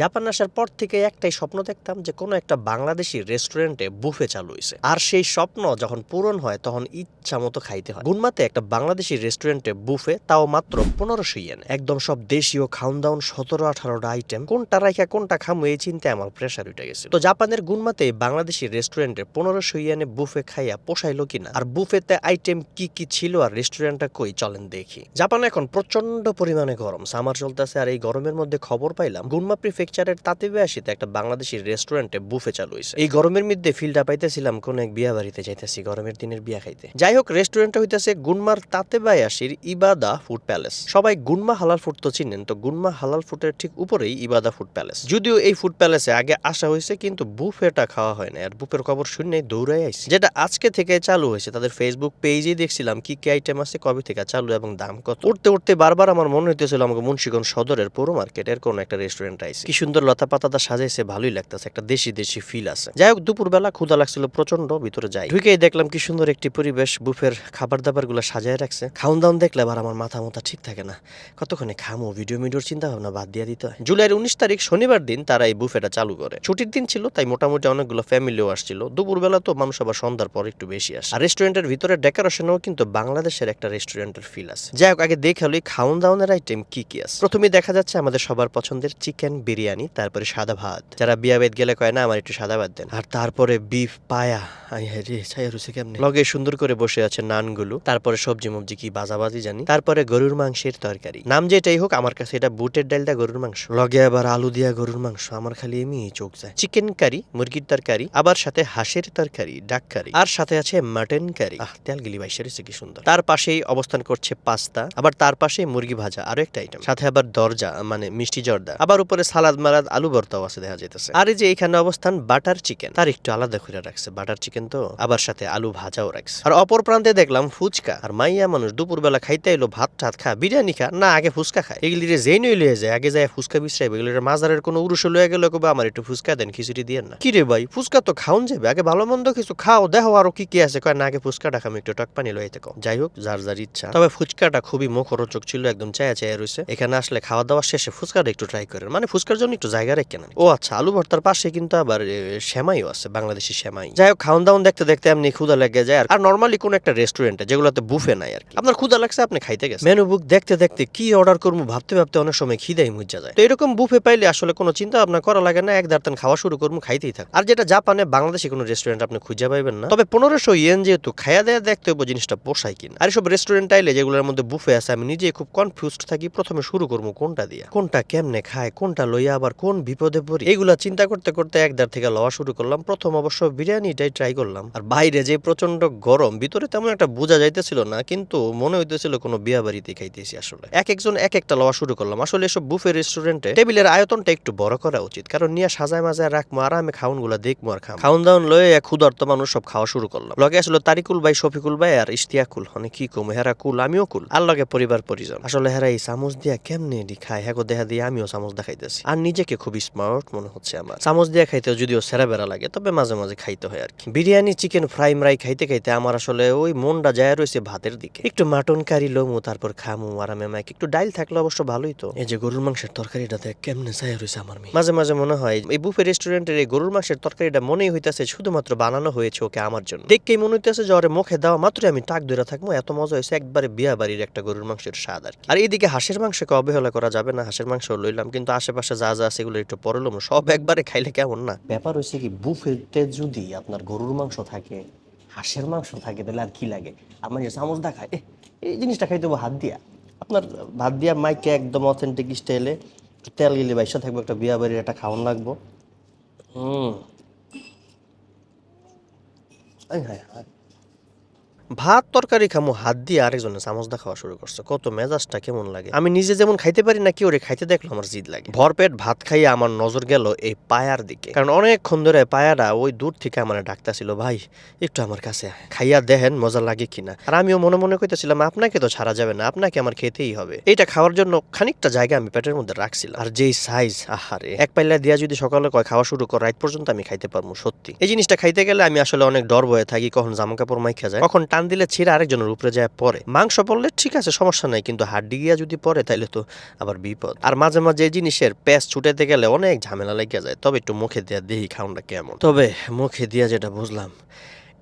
Japan আসার পর থেকে একটাই স্বপ্ন দেখতাম যে কোনো একটা বাংলাদেশি রেস্টুরেন্টে বুফে চালু হয়েছে আর সেই স্বপ্ন যখন পূরণ হয়, তখন ইচ্ছা মতো খাইতে হয়। গুনমাতে একটা বাংলাদেশি রেস্টুরেন্টে বুফে, তাও মাত্র পনেরোশো ইয়েন। একদম সব দেশীয় খাউন দাউন সতেরো আঠারোটা আইটেম কোনটা রাইখা, কোনটা খামু, এই চিন্তায় আমার প্রেশার উঠে গেছে তো জাপানের গুনমাতে বাংলাদেশি রেস্টুরেন্টে পনেরোশো ইয়েনে বুফে খাইয়া পোষাইলো কিনা? আর বুফেতে আইটেম কি কি ছিল? আর রেস্টুরেন্টটা কই? চলেন দেখি। জাপানে এখন প্রচণ্ড পরিমাণে গরম। সামার চলতেছে, আর এই গরমের মধ্যে খবর পাইলাম, গুনমা প্রিফেকচারের তাঁতিবাসীতে একটা বাংলাদেশি রেস্টুরেন্টে বুফে চালু হয়েছে এই গরমের মধ্যে ফিলটা পাইতেছিলাম, কোন এক বিয়া বাড়িতে যাইতেছি, গরমের দিনের বিয়া খাইতে। যাই হোক, রেস্টুরেন্টটা হইতেছে গুনমার তাঁতেবায়াসির ইবাদা ফুড প্যালেস। সবাই গুনমা হালাল ফুড তো চিনেন, তো গুনমা হালাল ফুডের ঠিক উপরেই ইবাদা ফুড প্যালেস। যদিও এই ফুড প্যালেসে আগে আসা হয়েছে কিন্তু বুফেটা খাওয়া হয় না আর বুফের খবর শুনে দৌড়াই আইছি। যেটা আজকে থেকে চালু হয়েছে তাদের ফেসবুক পেজেই দেখছিলাম কি কি আইটেম আছে, কবে থেকে চালু এবং দাম কত। উঠতে উঠতে বারবার আমার মনে হইতেছিল আমাকে মুন্সিগঞ্জ সদরের পৌর মার্কেটের কোন একটা রেস্টুরেন্ট আইছে। কি সুন্দর লতা পাতাটা সাজাইছে, ভালোই লাগতেছে, একটা দেশি দেশি ফিল আছে। যাই হোক, দুপুরবেলা ক্ষুদা লাগছিল প্রচণ্ড ভিতরে যাই। ঢুকেই দেখলাম কি সুন্দর একটি পরিবেশ, বুফের খাবার দাবারগুলো সাজায় রাখছে। খাউন দাউন দেখলে আবার আমার মাথা মাথা ঠিক থাকে না। কতক্ষণে খামো, ভিডিও মিডিওর চিন্তা ভাবনা বাদ দিয়ে দিতে হয়। জুলাইয়ের উনিশ তারিখ শনিবার দিন তারা এই বুফেটা চালু করে। ছুটির দিন ছিল, তাই মোটামুটি অনেকগুলো ফ্যামিলিও আসছিল। দুপুরবেলা তো মানুষ আবার সন্ধ্যার পর একটু বেশি আসে। আর রেস্টুরেন্টের ভিতরে ডেকোরেশনেও কিন্তু বাংলাদেশের একটা রেস্টুরেন্টের ফিল আছে। যাই হোক, আগে দেখে হলো খাউন দাউনের আইটেম কি কি আছে। প্রথমে দেখা যাচ্ছে আমাদের সবার পছন্দের চিকেন বিরিয়ানি তারপরে সাদা ভাত। যারা বিয়া বেদ গেলে কয়, না, আমার একটু সাদা ভাত দেন। আর তারপরে বিফ, পায়া। লগে সুন্দর করে বসে আছে নানগুলো। তারপরে সবজি মবজি কি বাজাবাজি জানি। তারপরে গরুর মাংসের তরকারি। নাম যেটাই হোক, আমার কাছে এটা বুটের ডালটা গরুর মাংস। লগে আবার আলু দিয়া গরুর মাংস। আমার খালি এমনি চোখ যায়। চিকেন কারি মুরগির তরকারি, আবার সাথে হাঁসের তরকারি, ডাক কারি আর সাথে আছে মাটন কারি আহ, তেল গিলি বাইশের কি সুন্দর। তার পাশেই অবস্থান করছে পাস্তা। আবার তার পাশে মুরগি ভাজা, আরও একটা আইটেম সাথে আবার দরজা মানে মিষ্টি জর্দা। আবার উপরে সালাদ মালাদ, আলু ভর্তাও আছে দেখা যাইতেছে। আর এই যে এখানে অবস্থান, বাটার চিকেন। তার একটু আলাদা করে রাখছে। বাটার চিকেন তো আবার সাথে আলু ভাজাও রাখছে। আর অপর প্রান্তে দেখলাম ফুচকা। আর মাইয়া মানুষ দুপুরবেলা খাইতে এলো, ভাত টাত খা, বিরিয়ানি খা, না, আগে ফুচকা খায়। এগুলি যেই নই লয়ে যায়। আগে যায় ফুচকা বিশ্রাইবে। এগুলির মাজারের কোনো উরুষ লয়ে গেলে কবে আমার একটু ফুচকা দেন, খিচুড়ি দিয়ে না। কি রে ভাই? ফুচকা তো খাওন যাবে আগে ভালো মন্দ কিছু খাও, দেখো আরও কি কি আছে। কয়, না, আগে ফুচকাটা খাম, একটু টক পানি লইতে কো যাই হোক, যার যার ইচ্ছা। তবে ফুচকাটা খুবই মুখরোচক ছিল, একদম চায়া চায়া রয়েছে এখানে আসলে খাওয়া দাওয়া শেষে ফুচকাটা একটু ট্রাই করেন। মানে ফুচকার জন্য একটু জায়গা রেখে নেন। ও আচ্ছা আলু ভর্তার পাশে কিন্তু আবার এ, সেমাইও আছে বাংলাদেশি সেমাই। যাই হোক খাওয়ান দাওয়ান দেখতে দেখতে এমনি ক্ষুদা লেগে যায়। আর নর্মালি কোন একটা রেস্টুরেন্টে যেগুলোতে বুফে নাই আর আপনার ক্ষুদা লাগছে আপনি খাইতে গেছেন। মেনু বুক দেখতে দেখতে কি অর্ডার করব ভাবতে ভাবতে অনেক সময় খিদাই মুজা যায়। তো এরকম বুফে পাইলে আসলে কোনো চিন্তা ভাবনা করা লাগে না এক দার্তান খাওয়া শুরু করব খাইতেই থাক আর যেটা জাপানে বাংলাদেশে কোনো রেস্টুরেন্ট আপনি খুঁজে পাইবেন না। তবে পনেরোশো ইয়েন যেহেতু খাইয়া দেয়া দেখতে হইব জিনিসটা পোষায় কিনা। আর এসব রেস্টুরেন্ট আইলে যেগুলোর মধ্যে বুফে আছে আমি নিজে খুব কনফিউজড থাকি প্রথমে শুরু করব কোনটা দিয়ে কোনটা কেমনে খায় কোনটা লইয়া আবার কোন বিপদে পড়ি? এগুলা চিন্তা করতে করতে একদার থেকে লওয়া শুরু করলাম। প্রথম অবশ্য বিরিয়ানিটাই ট্রাই করলাম। আর বাইরে যে প্রচণ্ড গরম, ভিতরে তেমন একটা বোঝা যাইতেছিল না, কিন্তু মনে হইতেছিল কোনো বিয়া বাড়িতে খাইতেছি আসলে। এক একজন এক একটা লওয়া শুরু করলাম। আসলে এসব বুফে রেস্টুরেন্টে টেবিলের আয়তনটা একটু বড় করা উচিত। কারণ নিয়ে সাজায় মাজায় রাখব আরামে খাউনগুলা দেখব আর খাম। খাউন দাউন লয়ে এক ক্ষুধার্ত মানুষ সব খাওয়া শুরু করলাম। লগে আসলে তারিকুল ভাই, শফিকুল ভাই আর ইশতিয়াকুল মানে কি কম, হেরা কুল, আমিও কুল। আর লগে পরিবার পরিজন। আসলে হেরা এই চামচ দিয়া কেমনে খায়? হ্যাঁ দেখা দিয়ে আমিও চামচ দেখাইতেছি। আর নিজেকে খুব স্মার্ট মনে হচ্ছে আমার। চামচ দিয়া খাইতে যদিও সেরা বেড়া লাগে, তবে মাঝে মাঝে খাইতে হয় আর কি বিরিয়ানি চিকেন ফ্রাই মরাই খাইতে খাইতে আমার আসলে ওই মনটা যায় রয়েছে ভাতের দিকে। একটু মাটন কারি লমু, তারপর খামু আরামে মাইক একটু ডাইল থাকলে অবশ্য ভালোই তো। এই যে গরুর মাংসের তরকারিটা দেখ কেমনে চাই রয়েছে আমার মেয়ে। মাঝে মাঝে মনে হয়, এই বুফে রেস্টুরেন্টের এই গরুর মাংসের তরকারিটা মনেই হইতাছে শুধুমাত্র বানানো হয়েছে ওকে আমার জন্য। দেখকেই মনে হইতেছে যে ওরে মুখে দেওয়া মাত্র আমি টাক ধরে থাকব এত মজা হয়েছে একবারে বিয়া বাড়ির একটা গরুর মাংসের স্বাদ আর আর এইদিকে হাঁসের মাংসকে অবহেলা করা যাবে না, হাঁসের মাংস লইলাম, কিন্তু আশেপাশে যা যা আছে এগুলো একটু পরে লম সব একবারে খাইলে কেমন না? ব্যাপার হয়েছে কি বুফেতে যদি আপনার গরুর মাংস থাকে হাঁসের মাংস থাকে তাহলে আর কি লাগে? আমার যে চামচ দেখায় এ, এই জিনিসটা খাই হবে হাত দিয়া। আপনার ভাত দিয়া মাইকে একদম অথেন্টিক স্টাইলে তেল গেলে বাইসা থাকবে একটা বিয়া বাড়ির একটা খাওয়ান লাগবো। হুম। হায় হায়। ভাত তরকারি খামু, হাত দিয়ে আরেকজনের চামচদা খাওয়া শুরু করছে। কত মেজাজটা কেমন লাগে। আমি নিজে যেমন খাইতে পারি না কি ওরে খাইতে দেখল আমার জিদ লাগে। ভরপেট ভাত খাইয়ে আমার নজর গেল এই পায়ার দিকে। কারণ অনেকক্ষণ ধরে পায়াটা ওই দূর থেকে আমার ডাকতেছিল, ভাই, একটু আমার কাছে খাইয়া দেখেন মজা লাগে কিনা? আর আমিও মনে মনে কইতেছিলাম, আপনাকে তো ছাড়া যাবে না, আপনাকে আমার খেতেই হবে। এটা খাওয়ার জন্য খানিকটা জায়গা আমি পেটের মধ্যে রাখছিলাম। আর যেই সাইজ আহারে। এক পাইলা দিয়া যদি সকালে কয়, খাওয়া শুরু কর, রাত পর্যন্ত আমি খাইতে পারব। সত্যি। এই জিনিসটা খাইতে গেলে আমি আসলে অনেক ডর বয়ে থাকি, কখন জামা কাপড় মাইখা যায়, কখন টান দিলে ছিঁড়ে আরেকজনের উপরে যায় পরে মাংস পড়লে ঠিক আছে, সমস্যা নাই, কিন্তু হাড্ডি গিয়া যদি পরে তাইলে তো আবার বিপদ। আর মাঝে মাঝে এই জিনিসের প্যাস ছুটাইতে গেলে অনেক ঝামেলা লেগে যায়, তবে একটু মুখে দেওয়া দেহি খাউনটা কেমন। তবে মুখে দিয়া যেটা বুঝলাম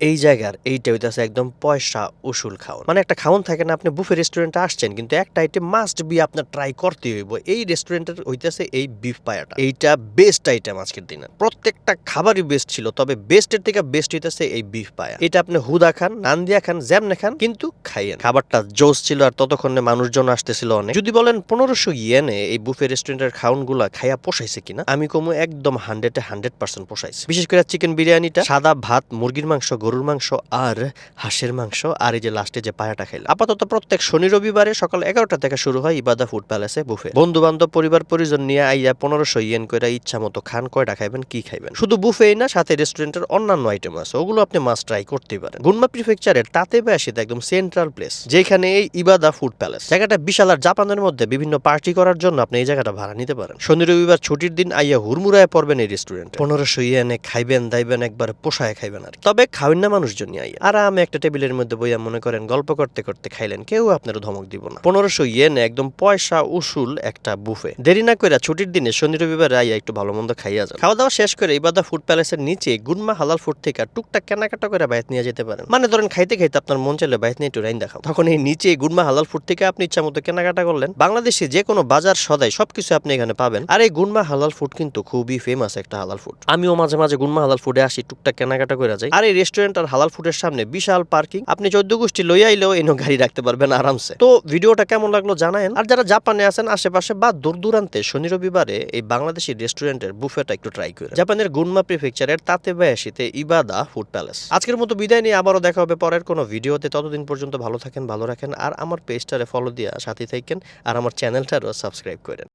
এই জায়গার এইটা হইতাছে একদম পয়সা উসুল খাওয়ান মানে একটা খাওয়ান থাকে না, আপনি বুফে রেস্টুরেন্টে আসছেন, কিন্তু একটা আইটেম মাস্ট বি আপনার ট্রাই করতে হইব। এই রেস্টুরেন্টের হইতাছে এই বিফ পায়াটা। এইটা বেস্ট আইটেম আজকের দিনে। প্রত্যেকটা খাবারই বেস্ট ছিল, তবে বেস্টের থেকে বেস্ট হইতাছে এই বিফ পায়া। এটা আপনি হুদা খান, নান্দিয়া খান জ্যামনে খান, কিন্তু খাইয়েন। খাবারটা জোস ছিল আর ততক্ষণে মানুষজন আসতেছিল অনেক। যদি বলেন পনেরোশো ইয়েনে এই বুফে রেস্টুরেন্টের খাউনগুলা খাইয়া পোষাইছে কিনা, আমি কমু একদম হান্ড্রেডে হান্ড্রেড পার্সেন্ট পোষাইছে। বিশেষ করে চিকেন বিরিয়ানিটা, সাদা ভাত, মুরগির মাংস গরুর মাংস আর হাঁসের মাংস আর এই যে লাস্টে যে পায়াটা খাইলাম। আপাতত প্রত্যেক শনি রবিবারে সকাল এগারোটা থেকে শুরু হয় ইবাদা ফুড প্যালেসে বুফে বন্ধু বান্ধব পরিবার, পরিজন নিয়ে আইয়া পনেরোশো ইয়েন করে ইচ্ছা মতো খান, কয়টা খাইবেন, কি খাইবেন। শুধু বুফেই না, সাথে রেস্টুরেন্টের অন্যান্য আইটেম আছে, ওগুলো আপনি মাস্ট ট্রাই করতে পারেন। গুনমা প্রিফেকচারের তাতে বেশিতে একদম সেন্ট্রাল প্লেস যেখানে এই ইবাদা ফুড প্যালেস জায়গাটা বিশাল আর জাপানের মধ্যে বিভিন্ন পার্টি করার জন্য আপনি এই জায়গাটা ভাড়া নিতে পারেন। শনি রবিবার ছুটির দিন আইয়া হুরমুরায় পড়বেন এই রেস্টুরেন্ট পনেরোশো ইয়েনে খাইবেন, দাইবেন, একবার পোষায় খাইবেন আর তবে খাওয়েন না মানুষজন আই আরামে একটা টেবিলের মধ্যে বইয়া মনে করেন, গল্প করতে করতে খাইলেন, কেউ আপনার ধমক দিব না। পনেরোশো ইয়েনে একদম পয়সা উসুল একটা বুফে। দেরি না করে ছুটির দিনে শনি রবিবার আইয়া একটু ভালো মন্দ খাইয়া যান। খাওয়া দাওয়া শেষ করে ইবাদা ফুড প্যালেসের নিচে গুনমা হালাল ফুড থেকে টুকটাক কেনাকাটা করে বাইত নিয়ে যেতে পারেন। মানে ধরেন খাইতে খাইতে আপনার মন চাইলে বাইত নিয়ে একটু রাইন দেখাও। তখন এই নিচে গুনমা হালাল ফুড থেকে আপনি ইচ্ছা মতো কেনাকাটা করলেন। বাংলাদেশে যে কোনো বাজার সদাই সবকিছু আপনি এখানে পাবেন। আর এই গুনমা হালাল ফুড কিন্তু খুবই ফেমাস একটা হালাল ফুড। আমিও মাঝে মাঝে গুনমা হালাল ফুডে আসি, টুকটাক কেনাকাটা করে যাই। আর এই রেস্টুরেন্ট আর হালাল ফুডের সামনে বিশাল পার্কিং। আপনি চোদ্দ গোষ্ঠী লইয়া আইলেও এনে গাড়ি রাখতে পারবেন আরামসে। তো ভিডিওটা কেমন লাগল জানায়েন। আর যারা জাপানে আছেন, আশেপাশে বা দূর দূরান্তে শনি রবিবারে এই বাংলাদেশি রেস্টুরেন্টের বুফেটা একটু ট্রাই করে। জাপানের গুনমা প্রিফেকচারের তাতে বায়াসিতে ইবাদা ফুড প্যালেস। আজকের মতো বিদায় নিয়ে আবারও দেখা হবে পরের কোনো ভিডিওতে। ততদিন পর্যন্ত ভালো থাকেন, ভালো রাখেন, আর আমার পেজটারে ফলো দিয়া সাথে থাকেন, আর আমার চ্যানেলটারও সাবস্ক্রাইব করেন।